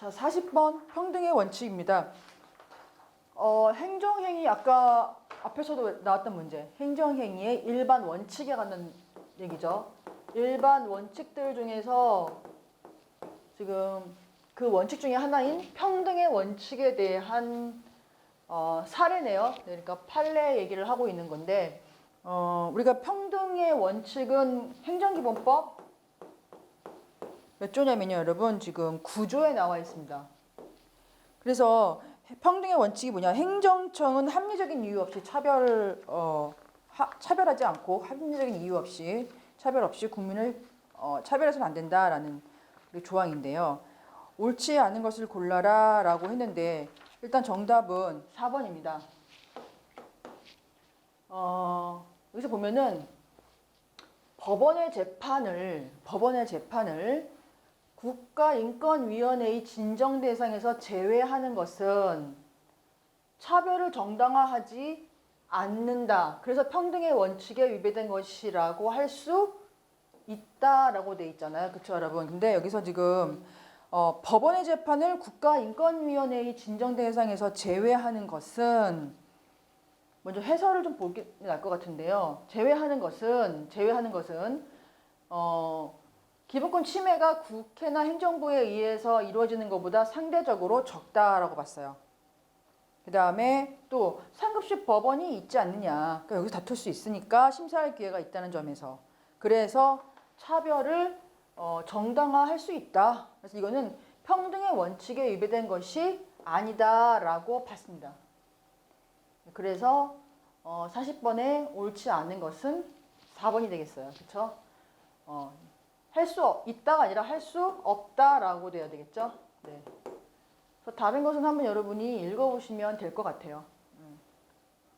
자, 40번 평등의 원칙입니다. 어, 행정행위 아까 앞에서도 나왔던 문제. 행정행위의 일반 원칙에 관한 얘기죠. 일반 원칙들 중에서 지금 그 원칙 중에 하나인 평등의 원칙에 대한 어, 사례네요. 네, 그러니까 판례 얘기를 하고 있는 건데 어, 우리가 평등의 원칙은 행정기본법 몇 조냐면요, 여러분 지금 9조에 나와 있습니다. 그래서 평등의 원칙이 뭐냐? 행정청은 합리적인 이유 없이 차별 어, 하, 차별하지 않고 합리적인 이유 없이 차별 없이 국민을 어, 차별해서는 안 된다라는 그 조항인데요. 옳지 않은 것을 골라라라고 했는데 일단 정답은 4번입니다. 어, 여기서 보면은 법원의 재판을 법원의 재판을 국가인권위원회의 진정 대상에서 제외하는 것은 차별을 정당화하지 않는다. 그래서 평등의 원칙에 위배된 것이라고 할 수 있다라고 돼 있잖아요. 그렇죠, 여러분? 근데 여기서 지금 어, 법원의 재판을 국가인권위원회의 진정 대상에서 제외하는 것은 먼저 해설을 좀 보기 나을 것 같은데요. 제외하는 것은 제외하는 것은 어, 기본권 침해가 국회나 행정부에 의해서 이루어지는 것보다 상대적으로 적다라고 봤어요. 그 다음에 또 상급식 법원이 있지 않느냐. 그러니까 여기서 다툴 수 있으니까 심사할 기회가 있다는 점에서. 그래서 차별을 어, 정당화할 수 있다. 그래서 이거는 평등의 원칙에 위배된 것이 아니다라고 봤습니다. 그래서 어, 40번에 옳지 않은 것은 4번이 되겠어요. 그렇죠? 어, 할 수 있다가 아니라 할 수 없다라고 돼야 되겠죠? 네. 다른 것은 한번 여러분이 읽어보시면 될 것 같아요.